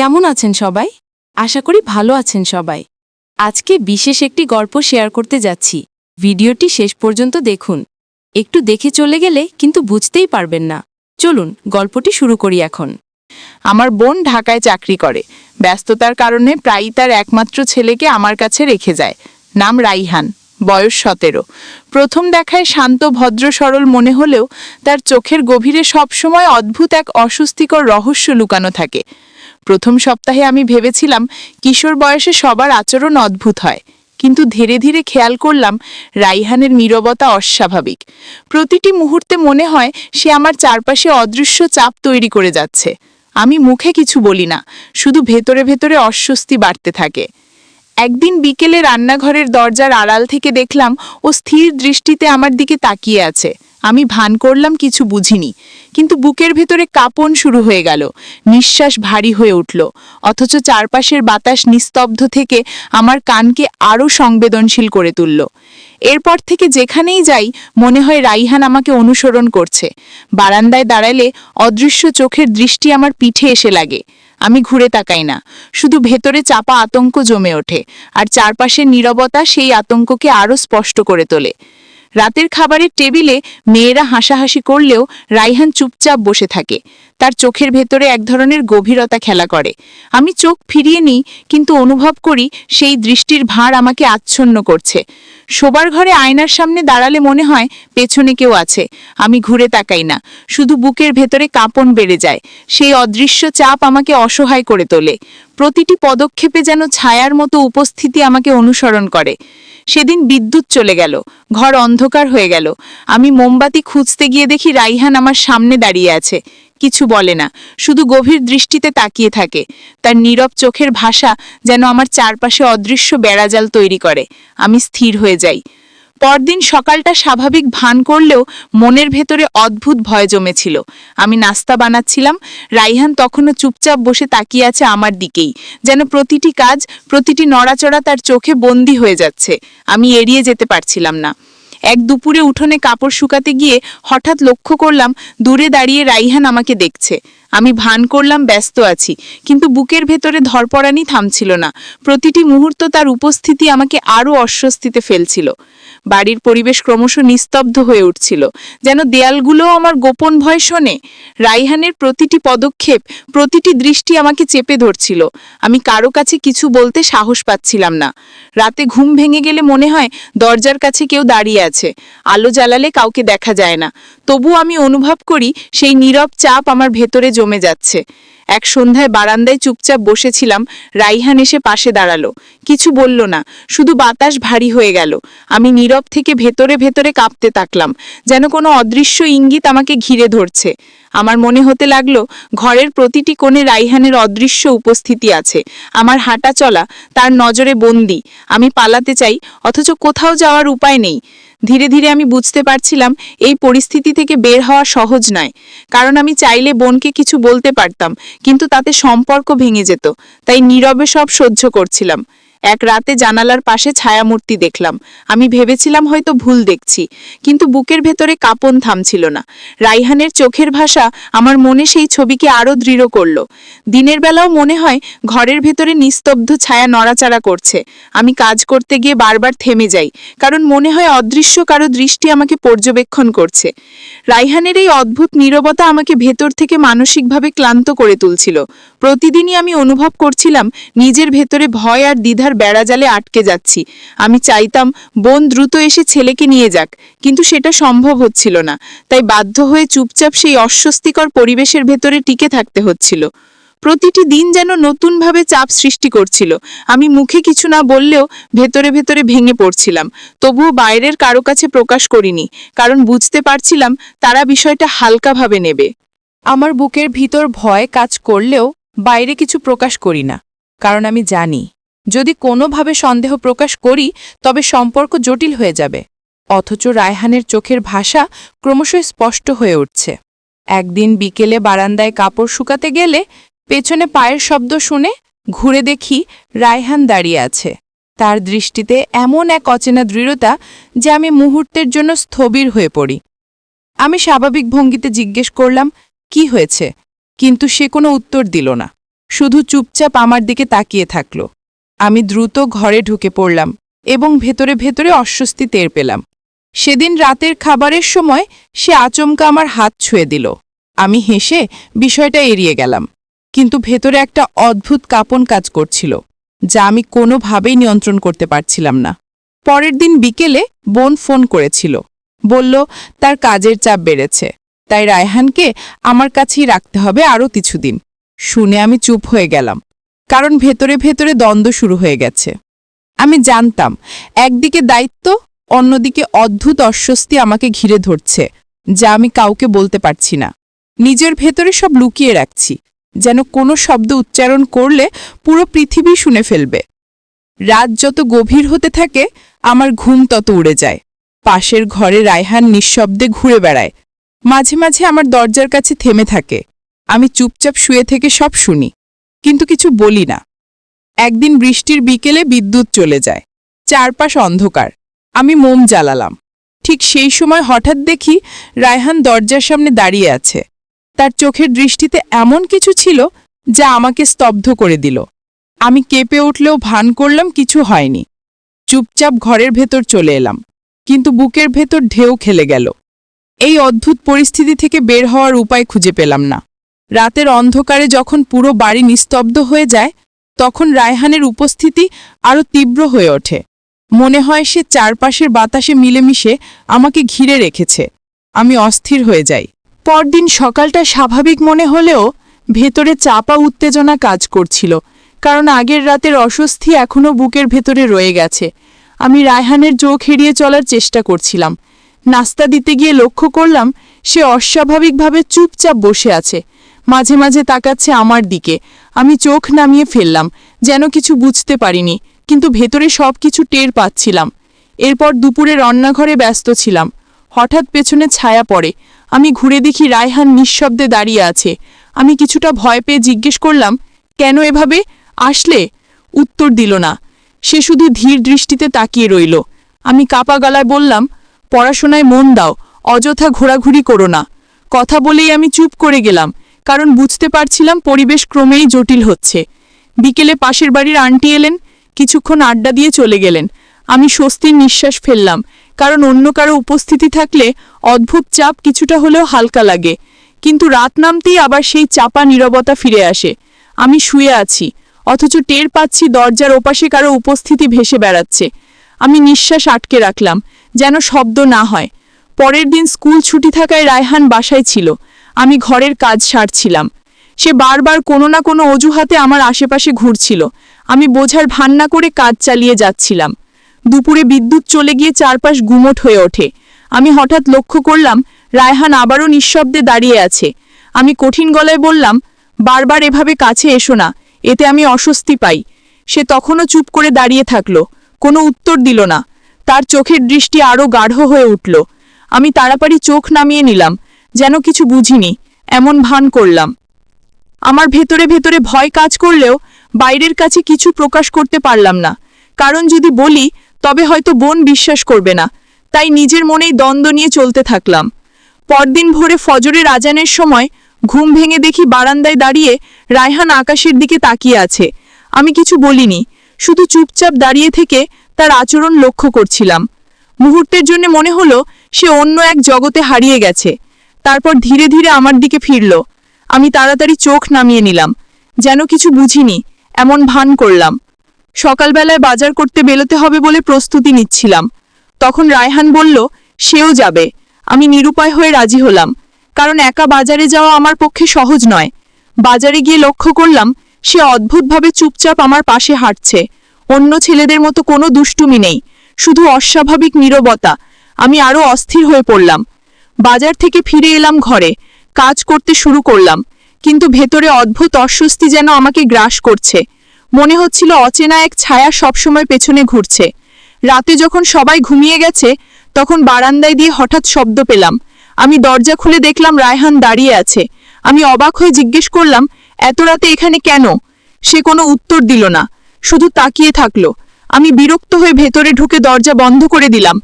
কেমন আছেন সবাই? আশা করি ভালো আছেন সবাই। আজকে বিশেষ একটি গল্প শেয়ার করতে যাচ্ছি। ভিডিওটি শেষ পর্যন্ত দেখুন। একটু দেখে চলে গেলে কিন্তু বুঝতেই পারবেন না। চলুন, গল্পটি শুরু করি এখন। আমার বোন ঢাকায় চাকরি করে। ব্যস্ততার কারণে প্রায়ই তার একমাত্র ছেলেকে আমার কাছে রেখে যায়। নাম রাইহান। বয়স সতেরো। প্রথম দেখায় শান্ত, ভদ্র, সরল মনে হলেও তার চোখের গভীরে সবসময় অদ্ভুত এক অস্বস্তিকর রহস্য লুকানো থাকে। প্রথম সপ্তাহে আমি ভেবেছিলাম কিশোর বয়সে সবার আচরণ অদ্ভুত হয়। কিন্তু ধীরে ধীরে খেয়াল করলাম, রাইহানের নীরবতা অস্বাভাবিক। প্রতিটি মুহূর্তে মনে হয় সে আমার চারপাশে অদৃশ্য চাপ তৈরি করে যাচ্ছে। আমি মুখে কিছু বলি না, শুধু ভেতরে ভেতরে অস্বস্তি বাড়তে থাকে। একদিন বিকেলে রান্নাঘরের দরজার আড়াল থেকে দেখলাম ও স্থির দৃষ্টিতে আমার দিকে তাকিয়ে আছে। আমি ভান করলাম, কিছু বুঝিনি। কিন্তু বুকের ভেতরে কাঁপন শুরু হয়ে গেল। নিঃশ্বাস ভারী হয়ে উঠল। অথচ চারপাশের বাতাস নিস্তব্ধ থেকে আমার কানকে আরও সংবেদনশীল করে তুলল। এরপর থেকে যেখানেই যাই, মনে হয় রাইহান আমাকে অনুসরণ করছে। বারান্দায় দাঁড়ালে অদৃশ্য চোখের দৃষ্টি আমার পিঠে এসে লাগে। আমি ঘুরে তাকাই না। শুধু ভেতরে চাপা আতঙ্ক জমে ওঠে। আর চারপাশের নীরবতা সেই আতঙ্ককে আরও স্পষ্ট করে তোলে। রাতের খাবারের টেবিলে মেয়েরা হাসাহাসি করলেও রাইহান চুপচাপ বসে থাকে। তার চোখের ভেতরে এক ধরনের গভীরতা খেলা করে। আমি চোখ ফিরিয়ে নিই, কিন্তু অনুভব করি সেই দৃষ্টির ভার আমাকে আচ্ছন্ন করছে। শোবার ঘরে আয়নার সামনে দাঁড়ালে মনে হয় পেছনে কেউ আছে। আমি ঘুরে তাকাই না। শুধু বুকের ভেতরে কাঁপন বেড়ে যায়। সেই অদৃশ্য চাপ আমাকে অসহায় করে তোলে। প্রতিটি পদক্ষেপে যেন ছায়ার মতো উপস্থিতি আমাকে অনুসরণ করে। সেদিন বিদ্যুৎ চলে গেল, ঘর অন্ধকার হয়ে গেল। আমি মোমবাতি খুঁজতে গিয়ে দেখি রাইহান আমার সামনে দাঁড়িয়ে আছে। কিছু বলে না, শুধু গভীর দৃষ্টিতে তাকিয়ে থাকে। তার নীরব চোখের ভাষা যেন আমার চারপাশে অদৃশ্য বেড়াজাল তৈরি করে। আমি স্থির হয়ে যাই। পরদিন সকালটা স্বাভাবিক ভান করলেও মনের ভেতরে অদ্ভুত ভয় জমেছিল। আমি নাস্তা বানাচ্ছিলাম, রাইহান তখনও চুপচাপ বসে তাকিয়ে আছে আমার দিকেই। যেন প্রতিটি কাজ, প্রতিটি নড়াচড়া তার চোখে বন্দি হয়ে যাচ্ছে। আমি এড়িয়ে যেতে পারছিলাম না। এক দুপুরে উঠোনে কাপড় শুকাতে গিয়ে হঠাৎ লক্ষ্য করলাম, দূরে দাঁড়িয়ে রাইহান আমাকে দেখছে। আমি ভান করলাম, ব্যস্ত আছি। কিন্তু বুকের ভেতরে ধরপড়ানি থামছিল না। প্রতিটি মুহূর্ত তার উপস্থিতি আমাকে আরও অস্বস্তিতে ফেলছিল। বাড়ির পরিবেশ ক্রমশ নিস্তব্ধ হয়ে উঠছিল। যেন দেয়ালগুলোও আমার গোপন ভয় শোনে। রাইহানের প্রতিটি পদক্ষেপ, প্রতিটি দৃষ্টি আমাকে চেপে ধরছিল। আমি কারও কাছে কিছু বলতে সাহস পাচ্ছিলাম না। রাতে ঘুম ভেঙে গেলে মনে হয় দরজার কাছে কেউ দাঁড়িয়ে আছে। আলো জ্বালালে কাউকে দেখা যায় না। তবু আমি অনুভব করি সেই নীরব চাপ আমার ভেতরে জমে যাচ্ছে। এক সন্ধ্যায় বারান্দায় চুপচাপ বসেছিলাম, রাইহান এসে পাশে দাঁড়াল। কিছু বলল না, শুধু বাতাস ভারী হয়ে গেল। আমি নীরব থেকে ভেতরে ভেতরে কাঁপতে তাকলাম যেন কোনো অদৃশ্য ইঙ্গিত আমাকে ঘিরে ধরছে। আমার মনে হতে লাগল, ঘরের প্রতিটি কোণে রাইহানের অদৃশ্য উপস্থিতি আছে। আমার হাঁটা চলা, তার নজরে বন্দি। আমি পালাতে চাই, অথচ কোথাও যাওয়ার উপায় নেই। ধীরে ধীরে আমি বুঝতে পারছিলাম, এই পরিস্থিতি থেকে বের হওয়া সহজ নয়। কারণ আমি চাইলে বোনকে কিছু বলতে পারতাম, কিন্তু তাতে সম্পর্ক ভেঙে যেত, তাই নীরবে সব সহ্য করছিলাম। এক রাতে জানালার পাশে ছায়ামূর্তি দেখলাম। আমি ভেবেছিলাম হয়তো ভুল দেখছি, কিন্তু বুকের ভেতরে কাপন থামছিল না। রাইহানের চোখের ভাষা আমার মনে সেই ছবিকে আরও দৃঢ় করল। দিনের বেলাও মনে হয় ঘরের ভেতরে নিস্তব্ধ ছায়া নড়াচাড়া করছে। আমি কাজ করতে গিয়ে বারবার থেমে যাই, কারণ মনে হয় অদৃশ্য কারও দৃষ্টি আমাকে পর্যবেক্ষণ করছে। রাইহানের এই অদ্ভুত নীরবতা আমাকে ভেতর থেকে মানসিকভাবে ক্লান্ত করে তুলছিল। প্রতিদিনই আমি অনুভব করছিলাম নিজের ভেতরে ভয় আর দ্বিধার বেড়াজালে আটকে যাচ্ছি। আমি চাইতাম, বোন, দ্রুত এসে ছেলেকে নিয়ে যাক। কিন্তু সেটা সম্ভব হচ্ছিল না। তাই বাধ্য হয়ে চুপচাপ সেই অস্বস্তিকর পরিবেশের ভেতরে টিকে থাকতে হচ্ছিল। প্রতিটি দিন যেন নতুনভাবে চাপ সৃষ্টি করছিল। আমি মুখে কিছু না বললেও ভেতরে ভেতরে ভেঙে পড়ছিলাম। তবুও বাইরের কারও কাছে প্রকাশ করিনি, কারণ বুঝতে পারছিলাম তারা বিষয়টা হালকাভাবে নেবে। আমার বুকের ভিতর ভয় কাজ করলেও বাইরে কিছু প্রকাশ করি না, কারণ আমি জানি, যদি কোনোভাবে সন্দেহ প্রকাশ করি, তবে সম্পর্ক জটিল হয়ে যাবে। অথচ রায়হানের চোখের ভাষা ক্রমশ স্পষ্ট হয়ে উঠছে। একদিন বিকেলে বারান্দায় কাপড় শুকাতে গেলে পেছনে পায়ের শব্দ শুনে ঘুরে দেখি রায়হান দাঁড়িয়ে আছে। তার দৃষ্টিতে এমন এক অচেনা দৃঢ়তা যে আমি মুহূর্তের জন্য স্থবির হয়ে পড়ি। আমি স্বাভাবিক ভঙ্গিতে জিজ্ঞেস করলাম, কি হয়েছে? কিন্তু সে কোনো উত্তর দিল না। শুধু চুপচাপ আমার দিকে তাকিয়ে থাকল। আমি দ্রুত ঘরে ঢুকে পড়লাম এবং ভেতরে ভেতরে অস্বস্তি টের পেলাম। সেদিন রাতের খাবারের সময় সে আচমকা আমার হাত ছুঁয়ে দিল। আমি হেসে বিষয়টা এড়িয়ে গেলাম, কিন্তু ভেতরে একটা অদ্ভুত কাপন কাজ করছিল, যা আমি কোনোভাবেই নিয়ন্ত্রণ করতে পারছিলাম না। পরের দিন বিকেলে বোন ফোন করেছিল। বলল, তার কাজের চাপ বেড়েছে। তাই রায়হানকে আমার কাছেই রাখতে হবে আরও কিছুদিন। শুনে আমি চুপ হয়ে গেলাম, কারণ ভেতরে ভেতরে দ্বন্দ্ব শুরু হয়ে গেছে। আমি জানতাম, একদিকে দায়িত্ব, অন্যদিকে অদ্ভুত অস্বস্তি আমাকে ঘিরে ধরছে, যা আমি কাউকে বলতে পারছি না। নিজের ভেতরে সব লুকিয়ে রাখছি, যেন কোনো শব্দ উচ্চারণ করলে পুরো পৃথিবী শুনে ফেলবে। রাত যত গভীর হতে থাকে, আমার ঘুম তত উড়ে যায়। পাশের ঘরে রায়হান নিঃশব্দে ঘুরে বেড়ায় মাঝে মাঝে আমার দরজার কাছে থেমে থাকে। আমি চুপচাপ শুয়ে থেকে সব শুনি, কিন্তু কিছু বলি না। একদিন বৃষ্টির বিকেলে বিদ্যুৎ চলে যায়। চারপাশ অন্ধকার। আমি মোম জ্বালালাম। ঠিক সেই সময় হঠাৎ দেখি রায়হান দরজার সামনে দাঁড়িয়ে আছে। তার চোখের দৃষ্টিতে এমন কিছু ছিল যা আমাকে স্তব্ধ করে দিল। আমি কেঁপে উঠলেও ভান করলাম, কিছু হয়নি। চুপচাপ ঘরের ভেতর চলে এলাম, কিন্তু বুকের ভেতর ঢেউ খেলে গেল। এই অদ্ভুত পরিস্থিতি থেকে বের হওয়ার উপায় খুঁজে পেলাম না। রাতের অন্ধকারে যখন পুরো বাড়ি নিস্তব্ধ হয়ে যায়, তখন রায়হানের উপস্থিতি আরও তীব্র হয়ে ওঠে। মনে হয় সে চারপাশের বাতাসে মিলেমিশে আমাকে ঘিরে রেখেছে। আমি অস্থির হয়ে যাই। পরদিন সকালটা স্বাভাবিক মনে হলেও ভেতরে চাপা উত্তেজনা কাজ করছিল, কারণ আগের রাতের অস্বস্তি এখনও বুকের ভেতরে রয়ে গেছে। আমি রায়হানের চোখ এড়িয়ে চলার চেষ্টা করছিলাম নাস্তা দিতে গিয়ে লক্ষ্য করলাম সে অস্বাভাবিকভাবে চুপচাপ বসে আছে। মাঝে মাঝে তাকাচ্ছে আমার দিকে। আমি চোখ নামিয়ে ফেললাম, যেন কিছু বুঝতে পারিনি, কিন্তু ভেতরে সব কিছু টের পাচ্ছিলাম। এরপর দুপুরে রান্নাঘরে ব্যস্ত ছিলাম। হঠাৎ পেছনে ছায়া পড়ে। আমি ঘুরে দেখি রায়হান নিঃশব্দে দাঁড়িয়ে আছে। আমি কিছুটা ভয় পেয়ে জিজ্ঞেস করলাম, কেন এভাবে? আসলে? উত্তর দিল না। সে শুধু ধীর দৃষ্টিতে তাকিয়ে রইল। আমি কাপা গলায় বললাম পড়াশোনায় মন দাও, অযথা ঘোরাঘুরি করো না। কথা বলেই আমি চুপ করে গেলাম, কারণ বুঝতে পারছিলাম পরিবেশ ক্রমেই জটিল হচ্ছে। বিকেলে পাশের বাড়ির আন্টি এলেন, কিছুক্ষণ আড্ডা দিয়ে চলে গেলেন। আমি স্বস্তির নিঃশ্বাস ফেললাম, কারণ অন্য কারও উপস্থিতি থাকলে অদ্ভুত চাপ কিছুটা হলেও হালকা লাগে। কিন্তু রাত নামতেই আবার সেই চাপা নীরবতা ফিরে আসে। আমি শুয়ে আছি, অথচ টের পাচ্ছি দরজার ওপাশে কারও উপস্থিতি ভেসে বেড়াচ্ছে। আমি নিঃশ্বাস আটকে রাখলাম যেন শব্দ না হয়। পরের দিন স্কুল ছুটি থাকায় রায়হান বাসায় ছিল। আমি ঘরের কাজ সারছিলাম। সে বারবার কোনো না কোনো অজুহাতে আমার আশেপাশে ঘুরছিল। আমি বোঝার ভান না করে কাজ চালিয়ে যাচ্ছিলাম। দুপুরে বিদ্যুৎ চলে গিয়ে চারপাশ গুমট হয়ে ওঠে। আমি হঠাৎ লক্ষ্য করলাম, রায়হান আবারও নিঃশব্দে দাঁড়িয়ে আছে। আমি কঠিন গলায় বললাম, বারবার এভাবে কাছে এসো না, এতে আমি অস্বস্তি পাই। সে তখনও চুপ করে দাঁড়িয়ে থাকল, কোনো উত্তর দিল না। তার চোখের দৃষ্টি আরও গাঢ় হয়ে উঠল। আমি তাড়াতাড়ি চোখ নামিয়ে নিলাম, যেন কিছু বুঝিনি, এমন ভান করলাম। আমার ভেতরে ভেতরে ভয় কাজ করলেও বাইরের কাছে কিছু প্রকাশ করতে পারলাম না। কারণ যদি বলি, তবে হয়তো বোন বিশ্বাস করবে না। তাই নিজের মনেই দ্বন্দ্ব নিয়ে চলতে থাকলাম। পরদিন ভোরে ফজরের আজানের সময় ঘুম ভেঙে দেখি বারান্দায় দাঁড়িয়ে রায়হান আকাশের দিকে তাকিয়ে আছে। আমি কিছু বলিনি, শুধু চুপচাপ দাঁড়িয়ে থেকে তার আচরণ লক্ষ্য করছিলাম। মুহূর্তের জন্য মনে হলো সে অন্য এক জগতে হারিয়ে গেছে। তারপর ধীরে ধীরে আমার দিকে ফিরল। আমি তাড়াতাড়ি চোখ নামিয়ে নিলাম। যেন কিছু বুঝিনি, এমন ভান করলাম। সকালবেলায় বাজার করতে বেরোতে হবে বলে প্রস্তুতি নিচ্ছিলাম। তখন রায়হান বলল, সেও যাবে। আমি নিরুপায় হয়ে রাজি হলাম, কারণ একা বাজারে যাওয়া আমার পক্ষে সহজ নয়। বাজারে গিয়ে লক্ষ্য করলাম, সে অদ্ভুতভাবে চুপচাপ আমার পাশে হাঁটছে। অন্য ছেলেদের মতো কোনো দুষ্টুমি নেই, শুধু অস্বাভাবিক নীরবতা। আমি আরও অস্থির হয়ে পড়লাম। বাজার থেকে ফিরে এলাম ঘরে, কাজ করতে শুরু করলাম, কিন্তু ভেতরে অদ্ভুত অস্বস্তি যেন আমাকে গ্রাস করছে। মনে হচ্ছিল অচেনা এক ছায়া সবসময় পেছনে ঘুরছে। রাতে যখন সবাই ঘুমিয়ে গেছে, তখন বারান্দায় দিয়ে হঠাৎ শব্দ পেলাম। আমি দরজা খুলে দেখলাম রায়হান দাঁড়িয়ে আছে। আমি অবাক হয়ে জিজ্ঞেস করলাম, এত রাতে এখানে কেন? সে কোনো উত্তর দিল না। শুধু তাকিয়ে থাকল। আমি বিরক্ত হয়ে ভেতরে ঢুকে দরজা বন্ধ করে দিলাম।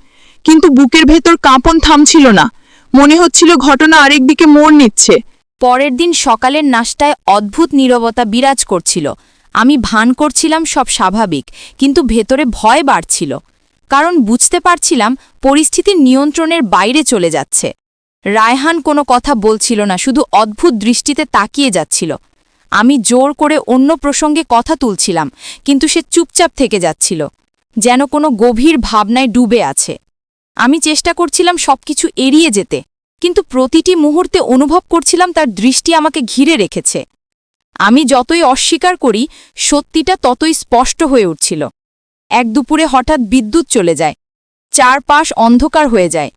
কিন্তু বুকের ভেতর কাঁপন থামছিল না। মনে হচ্ছিল ঘটনা আরেক দিকে মোড় নিচ্ছে। পরের দিন সকালের নাস্তায় অদ্ভুত নীরবতা বিরাজ করছিল। আমি ভান করছিলাম সব স্বাভাবিক, কিন্তু ভেতরে ভয় বাড়ছিল। কারণ বুঝতে পারছিলাম পরিস্থিতি নিয়ন্ত্রণের বাইরে চলে যাচ্ছে। রায়হান কোনো কথা বলছিল না, শুধু অদ্ভুত দৃষ্টিতে তাকিয়ে যাচ্ছিল। আমি জোর করে অন্য প্রসঙ্গে কথা তুলছিলাম, কিন্তু সে চুপচাপ থেকে যাচ্ছিল, যেন কোনো গভীর ভাবনায় ডুবে আছে। আমি চেষ্টা করছিলাম সবকিছু এড়িয়ে যেতে, কিন্তু প্রতিটি মুহূর্তে অনুভব করছিলাম তার দৃষ্টি আমাকে ঘিরে রেখেছে। আমি যতই অস্বীকার করি, সত্যিটা ততই স্পষ্ট হয়ে উঠছিল। এক দুপুরে হঠাৎ বিদ্যুৎ চলে যায়, চারপাশ অন্ধকার হয়ে যায়।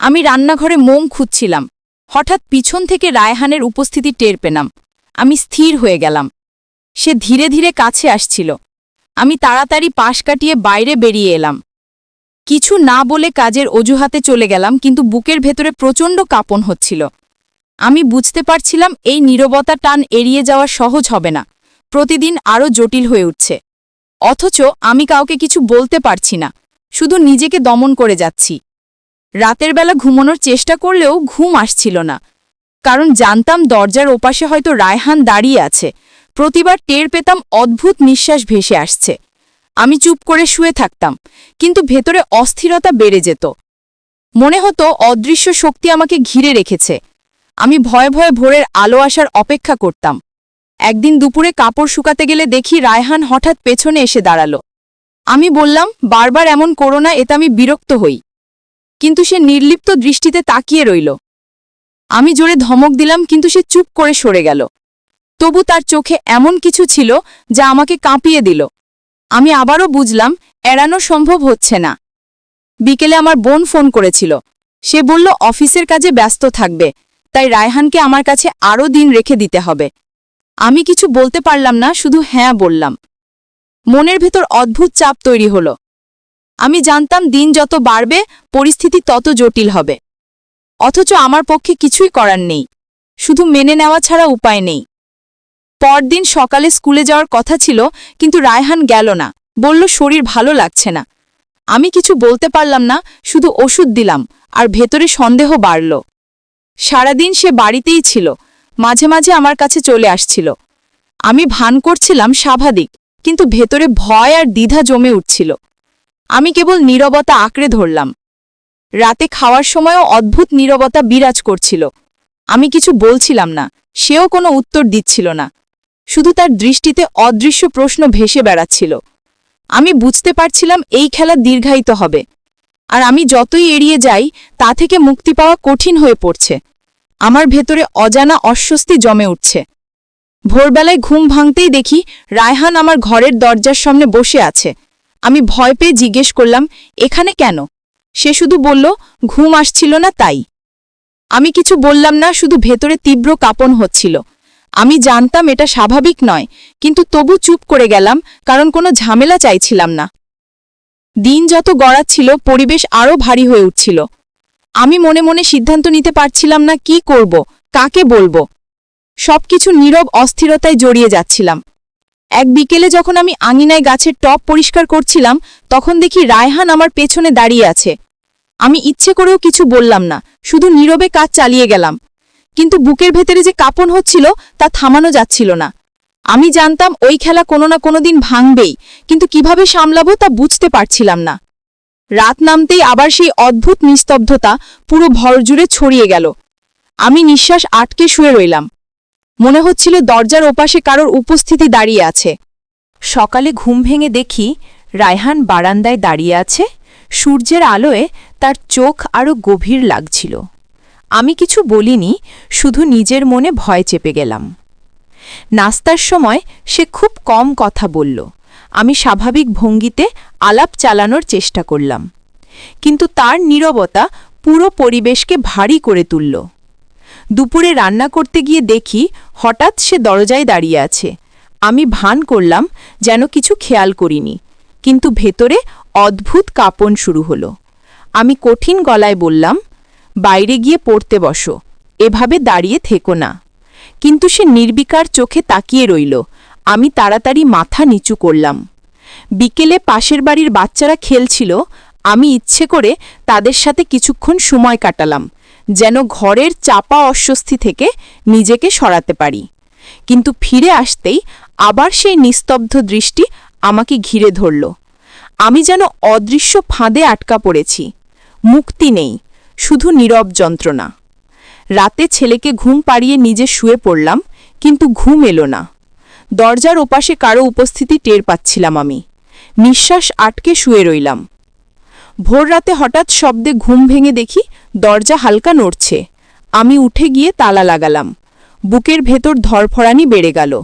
আমি রান্নাঘরে মোম খুঁজছিলাম, হঠাৎ পিছন থেকে রায়হানের উপস্থিতি টের পেলাম। আমি স্থির হয়ে গেলাম। সে ধীরে ধীরে কাছে আসছিল। আমি তাড়াতাড়ি পাশ কাটিয়ে বাইরে বেরিয়ে এলাম। কিছু না বলে কাজের অজুহাতে চলে গেলাম, কিন্তু বুকের ভেতরে প্রচণ্ড কাঁপন হচ্ছিল। আমি বুঝতে পারছিলাম এই নীরবতা টান এড়িয়ে যাওয়া সহজ হবে না। প্রতিদিন আরও জটিল হয়ে উঠছে। অথচ আমি কাউকে কিছু বলতে পারছি না। শুধু নিজেকে দমন করে যাচ্ছি। রাতের বেলা ঘুমানোর চেষ্টা করলেও ঘুম আসছিল না। কারণ জানতাম দরজার ওপাশে হয়তো রায়হান দাঁড়িয়ে আছে। প্রতিবার টের পেতাম অদ্ভুত নিঃশ্বাস ভেসে আসছে। আমি চুপ করে শুয়ে থাকতাম, কিন্তু ভেতরে অস্থিরতা বেড়ে যেত। মনে হতো অদৃশ্য শক্তি আমাকে ঘিরে রেখেছে। আমি ভয়ে ভয়ে ভোরের আলো আসার অপেক্ষা করতাম। একদিন দুপুরে কাপড় শুকাতে গেলে দেখি রায়হান হঠাৎ পেছনে এসে দাঁড়াল। আমি বললাম, বারবার এমন করো না, এতে আমি বিরক্ত হই। কিন্তু সে নির্লিপ্ত দৃষ্টিতে তাকিয়ে রইল। আমি জোরে ধমক দিলাম কিন্তু সে চুপ করে সরে গেল। তবু তার চোখে এমন কিছু ছিল যা আমাকে কাঁপিয়ে দিল। আমি আবারও বুঝলাম, এড়ানো সম্ভব হচ্ছে না। বিকেলে আমার বোন ফোন করেছিল। সে বলল, অফিসের কাজে ব্যস্ত থাকবে, তাই রায়হানকে আমার কাছে আরও দিন রেখে দিতে হবে। আমি কিছু বলতে পারলাম না, শুধু হ্যাঁ বললাম। মনের ভেতর অদ্ভুত চাপ তৈরি হল। আমি জানতাম দিন যত বাড়বে, পরিস্থিতি তত জটিল হবে। অথচ আমার পক্ষে কিছুই করার নেই। শুধু মেনে নেওয়া ছাড়া উপায় নেই। পরদিন সকালে স্কুলে যাওয়ার কথা ছিল, কিন্তু রায়হান গেল না। বলল, শরীর ভালো লাগছে না। আমি কিছু বলতে পারলাম না, শুধু ওষুধ দিলাম, আর ভেতরে সন্দেহ বাড়ল। সারাদিন সে বাড়িতেই ছিল, মাঝে মাঝে আমার কাছে চলে আসছিল। আমি ভান করছিলাম স্বাভাবিক, কিন্তু ভেতরে ভয় আর দ্বিধা জমে উঠছিল। আমি কেবল নীরবতা আঁকড়ে ধরলাম। রাতে খাওয়ার সময়ও অদ্ভুত নীরবতা বিরাজ করছিল। আমি কিছু বলছিলাম না, সেও কোনো উত্তর দিচ্ছিল না। শুধু তার দৃষ্টিতে অদৃশ্য প্রশ্ন ভেসে বেড়াচ্ছিল। আমি বুঝতে পারছিলাম এই খেলা দীর্ঘায়িত হবে, আর আমি যতই এড়িয়ে যাই, তা থেকে মুক্তি পাওয়া কঠিন হয়ে পড়ছে। আমার ভেতরে অজানা অস্বস্তি জমে উঠছে। ভোরবেলায় ঘুম ভাঙতেই দেখি রায়হান আমার ঘরের দরজার সামনে বসে আছে। আমি ভয় পেয়ে জিজ্ঞেস করলাম, এখানে কেন? সে শুধু বলল, ঘুম আসছিল না তাই। আমি কিছু বললাম না, শুধু ভেতরে তীব্র কাঁপন হচ্ছিল। আমি জানতাম এটা স্বাভাবিক নয়, কিন্তু তবু চুপ করে গেলাম, কারণ কোনো ঝামেলা চাইছিলাম না। দিন যত গড়াচ্ছিল, পরিবেশ আরও ভারী হয়ে উঠছিল। আমি মনে মনে সিদ্ধান্ত নিতে পারছিলাম না, কি করব, কাকে বলব? সবকিছু নীরব অস্থিরতায় জড়িয়ে যাচ্ছিলাম। এক বিকেলে যখন আমি আঙিনায় গাছের টপ পরিষ্কার করছিলাম, তখন দেখি রায়হান আমার পেছনে দাঁড়িয়ে আছে। আমি ইচ্ছে করেও কিছু বললাম না, শুধু নীরবে কাজ চালিয়ে গেলাম। কিন্তু বুকের ভেতরে যে কাপন হচ্ছিল, তা থামানো যাচ্ছিল না। আমি জানতাম ওই খেলা কোনো না কোনো দিন ভাঙবেই, কিন্তু কীভাবে সামলাবো তা বুঝতে পারছিলাম না। রাত নামতেই আবার সেই অদ্ভুত নিস্তব্ধতা পুরো ভরজুড়ে ছড়িয়ে গেল। আমি নিঃশ্বাস আটকে শুয়ে রইলাম। মনে হচ্ছিল দরজার ওপাশে কারোর উপস্থিতি দাঁড়িয়ে আছে। সকালে ঘুম ভেঙে দেখি রায়হান বারান্দায় দাঁড়িয়ে আছে। সূর্যের আলোয় তার চোখ আরও গভীর লাগছিল। আমি কিছু বলিনি, শুধু নিজের মনে ভয় চেপে গেলাম। নাস্তার সময় সে খুব কম কথা বলল। আমি স্বাভাবিক ভঙ্গিতে আলাপ চালানোর চেষ্টা করলাম। কিন্তু তার নীরবতা পুরো পরিবেশকে ভারী করে তুলল। দুপুরে রান্না করতে গিয়ে দেখি হঠাৎ সে দরজায় দাঁড়িয়ে আছে। আমি ভান করলাম যেন কিছু খেয়াল করিনি, কিন্তু ভেতরে অদ্ভুত কাঁপন শুরু হলো। আমি কঠিন গলায় বললাম, বাইরে গিয়ে পড়তে বসো, এভাবে দাঁড়িয়ে থেকো না। কিন্তু সে নির্বিকার চোখে তাকিয়ে রইল। আমি তাড়াতাড়ি মাথা নিচু করলাম। বিকেলে পাশের বাড়ির বাচ্চারা খেলছিল, আমি ইচ্ছে করে তাদের সাথে কিছুক্ষণ সময় কাটালাম। যেন ঘরের চাপা অস্বস্তি থেকে নিজেকে সরাতে পারি। কিন্তু ফিরে আসতেই আবার সেই নিস্তব্ধ দৃষ্টি আমাকে ঘিরে ধরল। আমি যেন অদৃশ্য ফাঁদে আটকা পড়েছি। মুক্তি নেই, শুধু নীরব যন্ত্রণা। রাতে ছেলেকে ঘুম পাড়িয়ে নিজে শুয়ে পড়লাম, কিন্তু ঘুম এলো না। দরজার ওপাশে কারও উপস্থিতি টের পাচ্ছিলাম আমি। নিঃশ্বাস আটকে শুয়ে রইলাম। ভোর রাতে হঠাৎ শব্দে ঘুম ভেঙে দেখি দরজা হালকা নড়ছে। আমি উঠে গিয়ে তালা লাগালাম। বুকের ভেতর ধরফড়ানি বেড়ে গেল।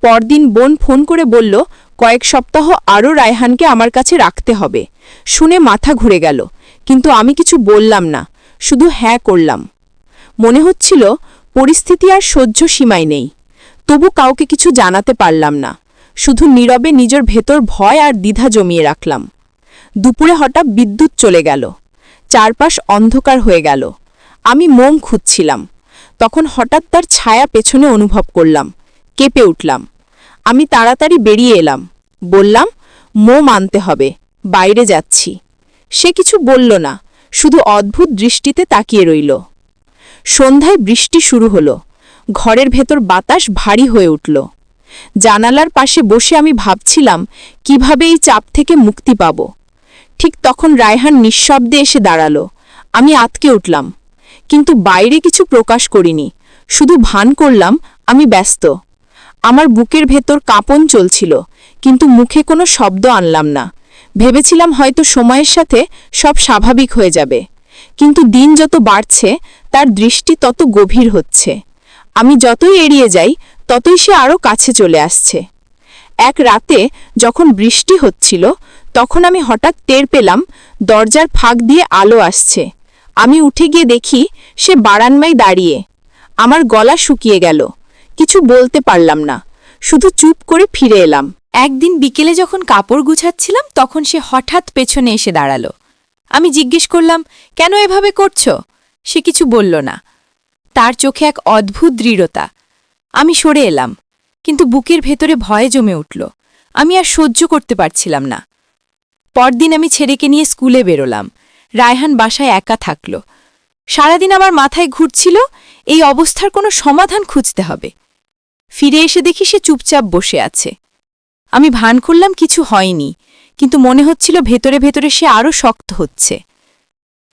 পরদিন বোন ফোন করে বলল, কয়েক সপ্তাহ আরও রায়হানকে আমার কাছে রাখতে হবে। শুনে মাথা ঘুরে গেল। কিন্তু আমি কিছু বললাম না, শুধু হ্যাঁ করলাম। মনে হচ্ছিল, পরিস্থিতি আর সহ্য সীমায় নেই। তবু কাউকে কিছু জানাতে পারলাম না। শুধু নীরবে নিজের ভেতর ভয় আর দ্বিধা জমিয়ে রাখলাম। দুপুরে হঠাৎ বিদ্যুৎ চলে গেল। চারপাশ অন্ধকার হয়ে গেল। আমি মোম খুঁজছিলাম। তখন হঠাৎ তার ছায়া পেছনে অনুভব করলাম। কেঁপে উঠলাম। আমি তাড়াতাড়ি বেরিয়ে এলাম। বললাম মোম আনতে হবে। বাইরে যাচ্ছি। সে কিছু বলল না। শুধু অদ্ভুত দৃষ্টিতে তাকিয়ে রইল। সন্ধ্যায় বৃষ্টি শুরু হলো। ঘরের ভেতর বাতাস ভারী হয়ে উঠল। জানালার পাশে বসে আমি ভাবছিলাম, কীভাবে এই চাপ থেকে মুক্তি পাব? ঠিক তখন রায়হান নিঃশব্দে এসে দাঁড়াল। আমি আতকে উঠলাম। কিন্তু বাইরে কিছু প্রকাশ করিনি। শুধু ভান করলাম, আমি ব্যস্ত। আমার বুকের ভেতর কাঁপন চলছিল, কিন্তু মুখে কোনো শব্দ আনলাম না। ভেবেছিলাম হয়তো সময়ের সাথে সব স্বাভাবিক হয়ে যাবে। কিন্তু দিন যত বাড়ছে, তার দৃষ্টি তত গভীর হচ্ছে। আমি যতই এড়িয়ে যাই, ততই সে আরও কাছে চলে আসছে। এক রাতে যখন বৃষ্টি হচ্ছিল তখন আমি হঠাৎ টের পেলাম দরজার ফাঁক দিয়ে আলো আসছে। আমি উঠে গিয়ে দেখি সে বারান্মায় দাঁড়িয়ে। আমার গলা শুকিয়ে গেল। কিছু বলতে পারলাম না। শুধু চুপ করে ফিরে এলাম। একদিন বিকেলে যখন কাপড় গুছাচ্ছিলাম, তখন সে হঠাৎ পেছনে এসে দাঁড়াল। আমি জিজ্ঞেস করলাম, কেন এভাবে করছ? সে কিছু বলল না। তার চোখে এক অদ্ভুত দৃঢ়তা। আমি সরে এলাম, কিন্তু বুকের ভেতরে ভয়ে জমে উঠল। আমি আর সহ্য করতে পারছিলাম না। পরদিন আমি ছেড়েকে নিয়ে স্কুলে বেরোলাম। রায়হান বাসায় একা থাকল। সারাদিন আমার মাথায় ঘুরছিল, এই অবস্থার কোনো সমাধান খুঁজতে হবে। ফিরে এসে দেখি সে চুপচাপ বসে আছে। আমি ভান করলাম কিছু হয়নি, কিন্তু মনে হচ্ছিল ভেতরে ভেতরে সে আরও শক্ত হচ্ছে।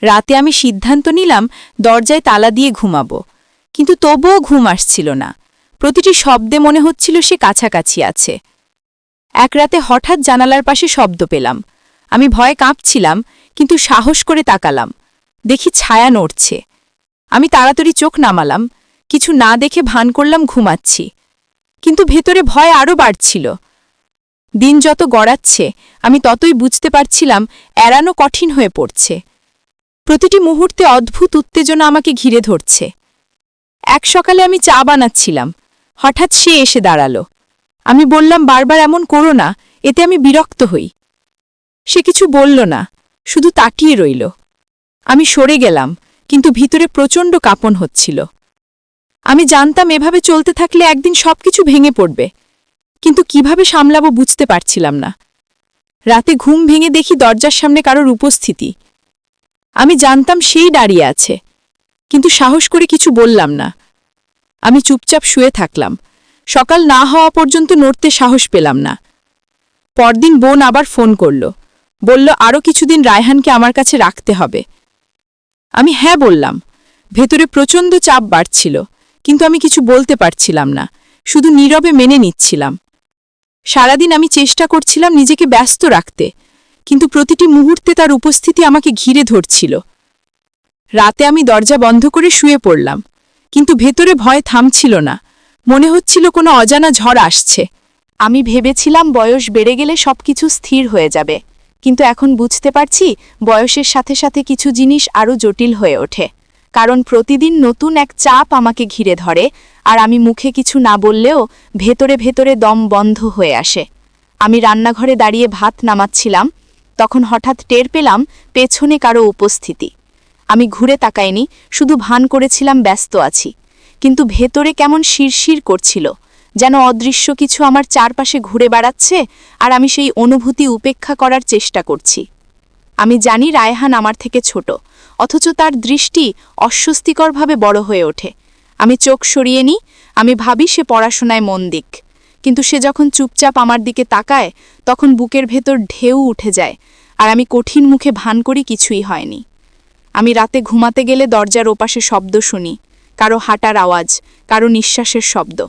রাতে আমি সিদ্ধান্ত নিলাম দরজায় তালা দিয়ে ঘুমাবো, কিন্তু তবুও ঘুম আসছিল না। প্রতিটি শব্দে মনে হচ্ছিল সে কাছাকাছি আছে। এক রাতে হঠাৎ জানালার পাশে শব্দ পেলাম। আমি ভয়ে কাঁপছিলাম, কিন্তু সাহস করে তাকালাম। দেখি ছায়া নড়ছে। আমি তাড়াতাড়ি চোখ নামালাম, কিছু না দেখে ভান করলাম ঘুমাচ্ছি। কিন্তু ভেতরে ভয় আরও বাড়ছিল। দিন যত গড়াচ্ছে, আমি ততই বুঝতে পারছিলাম এড়ানো কঠিন হয়ে পড়ছে। প্রতিটি মুহূর্তে অদ্ভুত উত্তেজনা আমাকে ঘিরে ধরছে। এক সকালে আমি চা বানাচ্ছিলাম। হঠাৎ সে এসে দাঁড়াল। আমি বললাম, বারবার এমন করো না, এতে আমি বিরক্ত হই। সে কিছু বলল না, শুধু তাকিয়ে রইল। আমি সরে গেলাম, কিন্তু ভিতরে প্রচণ্ড কাঁপন হচ্ছিল। আমি জানতাম এভাবে চলতে থাকলে একদিন সবকিছু ভেঙে পড়বে, কিন্তু কীভাবে সামলাবো বুঝতে পারছিলাম না। রাতে ঘুম ভেঙে দেখি দরজার সামনে কারোর উপস্থিতি। আমি জানতাম সেই দাঁড়িয়ে আছে, কিন্তু সাহস করে কিছু বললাম না। আমি চুপচাপ শুয়ে থাকলাম, সকাল না হওয়া পর্যন্ত নড়তে সাহস পেলাম না। পরদিন বোন আবার ফোন করল বলল আরও কিছুদিন রায়হানকে আমার কাছে রাখতে হবে। আমি হ্যাঁ বললাম। ভেতরে প্রচণ্ড চাপ বাড়ছিল, কিন্তু আমি কিছু বলতে পারছিলাম না, শুধু নীরবে মেনে নিচ্ছিলাম। সারাদিন আমি চেষ্টা করছিলাম নিজেকে ব্যস্ত রাখতে, কিন্তু প্রতিটি মুহূর্তে তার উপস্থিতি আমাকে ঘিরে ধরছিল। রাতে আমি দরজা বন্ধ করে শুয়ে পড়লাম, কিন্তু ভেতরে ভয় থামছিল না, মনে হচ্ছিল কোনো অজানা ঝড় আসছে। আমি ভেবেছিলাম বয়স বেড়ে গেলে সবকিছু স্থির হয়ে যাবে। কিন্তু এখন বুঝতে পারছি বয়সের সাথে সাথে কিছু জিনিস আরও জটিল হয়ে ওঠে। কারণ প্রতিদিন নতুন এক চাপ আমাকে ঘিরে ধরে, আর আমি মুখে কিছু না বললেও ভেতরে ভেতরে দম বন্ধ হয়ে আসে। আমি রান্নাঘরে দাঁড়িয়ে ভাত নামাচ্ছিলাম, তখন হঠাৎ টের পেলাম পেছনে কারও উপস্থিতি। আমি ঘুরে তাকাইনি, শুধু ভান করেছিলাম ব্যস্ত আছি, কিন্তু ভেতরে কেমন শিরশির করছিল যেন অদৃশ্য কিছু আমার চারপাশে ঘুরে বেড়াচ্ছে আর আমি সেই অনুভূতি উপেক্ষা করার চেষ্টা করছি। আমি জানি রায়হান আমার থেকে ছোট, অথচ তার দৃষ্টি অস্বস্তিকরভাবে বড় হয়ে ওঠে। আমি চোখ সরিয়ে নিই, আমি ভাবি সে পড়াশোনায় মন দিক, কিন্তু সে যখন চুপচাপ আমার দিকে তাকায়, তখন বুকের ভেতর ঢেউ উঠে যায় আর আমি কঠিন মুখে ভান করি কিছুই হয়নি। আমি রাতে ঘুমাতে গেলে দরজার ওপাশে শব্দ শুনি, কারও হাঁটার আওয়াজ, কারও নিঃশ্বাসের শব্দ।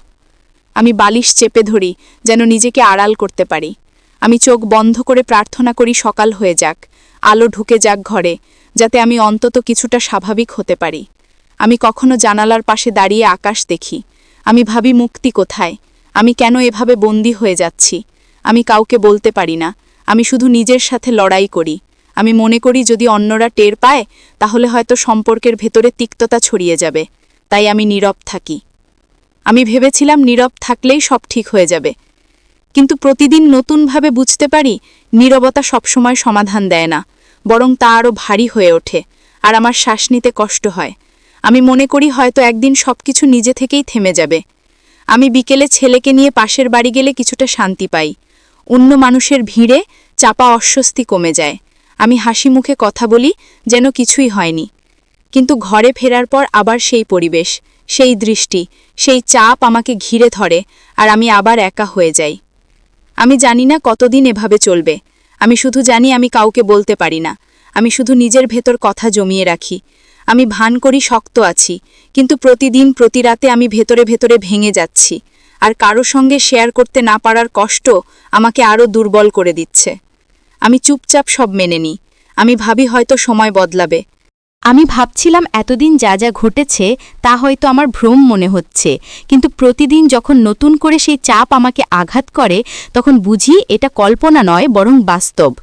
আমি বালিশ চেপে ধরি, যেন নিজেকে আড়াল করতে পারি। আমি চোখ বন্ধ করে প্রার্থনা করি সকাল হয়ে যাক, আলো ঢুকে যাক ঘরে, যাতে আমি অন্তত কিছুটা স্বাভাবিক হতে পারি। আমি কখনো জানালার পাশে দাঁড়িয়ে আকাশ দেখি। আমি ভাবি মুক্তি কোথায়? আমি কেন এভাবে বন্দি হয়ে যাচ্ছি? আমি কাউকে বলতে পারি না। আমি শুধু নিজের সাথে লড়াই করি। আমি মনে করি যদি অন্যরা টের পায়, তাহলে হয়তো সম্পর্কের ভেতরে তিক্ততা ছড়িয়ে যাবে। তাই আমি নীরব থাকি। আমি ভেবেছিলাম নীরব থাকলেই সব ঠিক হয়ে যাবে। কিন্তু প্রতিদিন নতুনভাবে বুঝতে পারি, নীরবতা সবসময় সমাধান দেয় না, বরং তা আরও ভারী হয়ে ওঠে, আর আমার শ্বাস নিতে কষ্ট হয়। আমি মনে করি হয়তো একদিন সবকিছু নিজে থেকেই থেমে যাবে। আমি বিকেলে ছেলেকে নিয়ে পাশের বাড়ি গেলে কিছুটা শান্তি পাই। অন্য মানুষের ভিড়ে চাপা অস্বস্তি কমে যায়। আমি হাসি মুখে কথা বলি, যেন কিছুই হয়নি। কিন্তু ঘরে ফেরার পর আবার সেই পরিবেশ। সেই দৃষ্টি, সেই চাপ আমাকে ঘিরে ধরে আর আমি আবার একা হয়ে যাই। আমি জানি না কতদিন এভাবে চলবে। আমি শুধু জানি আমি কাউকে বলতে পারি না। আমি শুধু নিজের ভেতর কথা জমিয়ে রাখি। আমি ভান করি, শক্ত আছি, কিন্তু প্রতিদিন, প্রতি রাতে আমি ভেতরে ভেতরে ভেঙে যাচ্ছি। আর কারও সঙ্গে শেয়ার করতে না পারার কষ্ট আমাকে আরও দুর্বল করে দিচ্ছে। আমি চুপচাপ সব মেনে নিই। আমি ভাবি হয়তো সময় বদলাবে। আমি ভাবছিলাম এতদিন যা যা ঘটেছে, তা হয়তো আমার ভ্রম মনে হচ্ছে। কিন্তু প্রতিদিন যখন নতুন করে সেই চাপ আমাকে আঘাত করে, তখন বুঝি এটা কল্পনা নয়, বরং বাস্তব।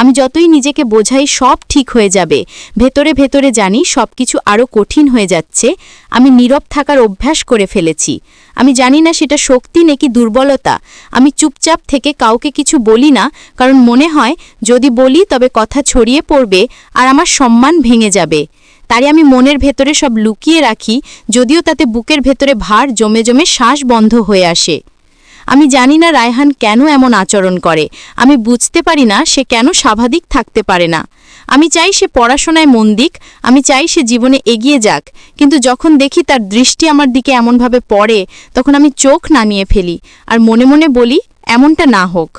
আমি যতই নিজেকে বোঝাই, সব ঠিক হয়ে যাবে। ভেতরে ভেতরে জানি সব কিছু আরও কঠিন হয়ে যাচ্ছে। আমি নীরব থাকার অভ্যাস করে ফেলেছি। আমি জানি না সেটা শক্তি নাকি দুর্বলতা। আমি চুপচাপ থেকে কাউকে কিছু বলি না, কারণ মনে হয়, যদি বলি তবে কথা ছড়িয়ে পড়বে আর আমার সম্মান ভেঙে যাবে। তাই আমি মনের ভেতরে সব লুকিয়ে রাখি, যদিও তাতে বুকের ভেতরে ভার জমে জমে শ্বাস বন্ধ হয়ে আসে। আমি জানি না রায়হান কেন এমন আচরণ করে। আমি বুঝতে পারি না সে কেন স্বাভাবিক থাকতে পারে না। আমি চাই সে পড়াশোনায় মন দিক, আমি চাই সে জীবনে এগিয়ে যাক, কিন্তু যখন দেখি তার দৃষ্টি আমার দিকে এমনভাবে পড়ে, তখন আমি চোখ নামিয়ে ফেলি আর মনে মনে বলি, এমনটা না হোক।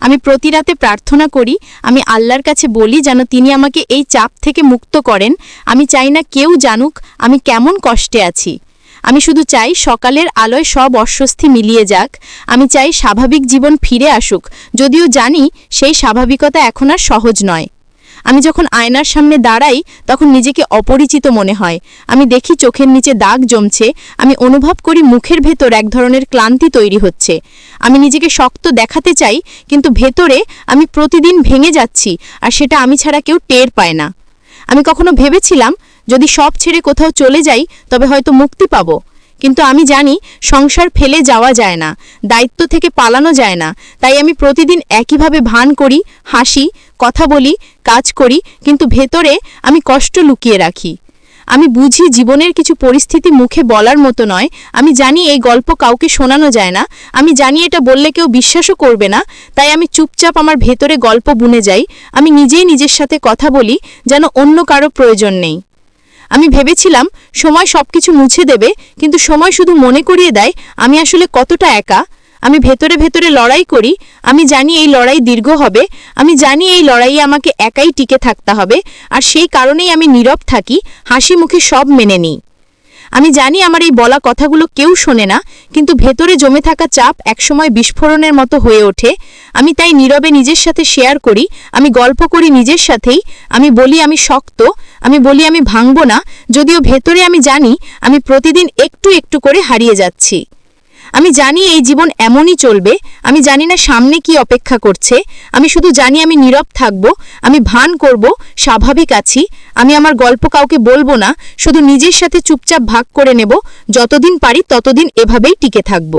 আমি প্রতি রাতে প্রার্থনা করি, আমি আল্লাহর কাছে বলি যেন তিনি আমাকে এই চাপ থেকে মুক্ত করেন। আমি চাই না কেউ জানুক আমি কেমন কষ্টে আছি। আমি শুধু চাই সকালের আলোয় সব অস্বস্তি মিলিয়ে যাক। আমি চাই স্বাভাবিক জীবন ফিরে আসুক। যদিও জানি সেই স্বাভাবিকতা এখন আর সহজ নয়। আমি যখন আয়নার সামনে দাঁড়াই, তখন নিজেকে অপরিচিত মনে হয়। আমি দেখি চোখের নিচে দাগ জমছে। আমি অনুভব করি মুখের ভেতর এক ধরনের ক্লান্তি তৈরি হচ্ছে। আমি নিজেকে শক্ত দেখাতে চাই, কিন্তু ভেতরে আমি প্রতিদিন ভেঙে যাচ্ছি, আর সেটা আমি ছাড়া কেউ টের পায় না। আমি কখনো ভেবেছিলাম যদি সব ছেড়ে কোথাও চলে যাই, তবে হয়তো মুক্তি পাব। কিন্তু আমি জানি, সংসার ফেলে যাওয়া যায় না, দায়িত্ব থেকে পালানো যায় না, তাই আমি প্রতিদিন একইভাবে ভান করি, হাসি, কথা বলি, কাজ করি, কিন্তু ভেতরে আমি কষ্ট লুকিয়ে রাখি। আমি বুঝি জীবনের কিছু পরিস্থিতি মুখে বলার মতো নয়, আমি জানি এই গল্প কাউকে শোনানো যায় না, আমি জানি এটা বললে কেউ বিশ্বাসও করবে না, তাই আমি চুপচাপ আমার ভেতরে গল্প বুনে যাই, আমি নিজেই নিজের সাথে কথা বলি, যেন অন্য কারও প্রয়োজন নেই। আমি ভেবেছিলাম সময় সব কিছু মুছে দেবে, কিন্তু সময় শুধু মনে করিয়ে দেয় আমি আসলে কতটা একা। আমি ভেতরে ভেতরে লড়াই করি, আমি জানি এই লড়াই দীর্ঘ হবে, আমি জানি এই লড়াইয়ে আমাকে একাই টিকে থাকতে হবে, আর সেই কারণেই আমি নীরব থাকি, হাসি মুখে সব মেনে নিই। আমি জানি আমার এই বলা কথাগুলো কেউ শোনে না, কিন্তু ভেতরে জমে থাকা চাপ একসময় বিস্ফোরণের মতো হয়ে ওঠে। আমি তাই নীরবে নিজের সাথে শেয়ার করি, আমি গল্প করি নিজের সাথেই, আমি বলি আমি শক্ত, আমি বলি আমি ভাঙব না, যদিও ভেতরে আমি জানি আমি প্রতিদিন একটু একটু করে হারিয়ে যাচ্ছি। আমি জানি এই জীবন এমনই চলবে, আমি জানি না সামনে কি অপেক্ষা করছে, আমি শুধু জানি আমি নীরব থাকব, আমি ভান করব, স্বাভাবিক আছি, আমি আমার গল্প কাউকে বলব না, শুধু নিজের সাথে চুপচাপ ভাগ করে নেব, যতদিন পারি ততদিন এভাবেই টিকে থাকব।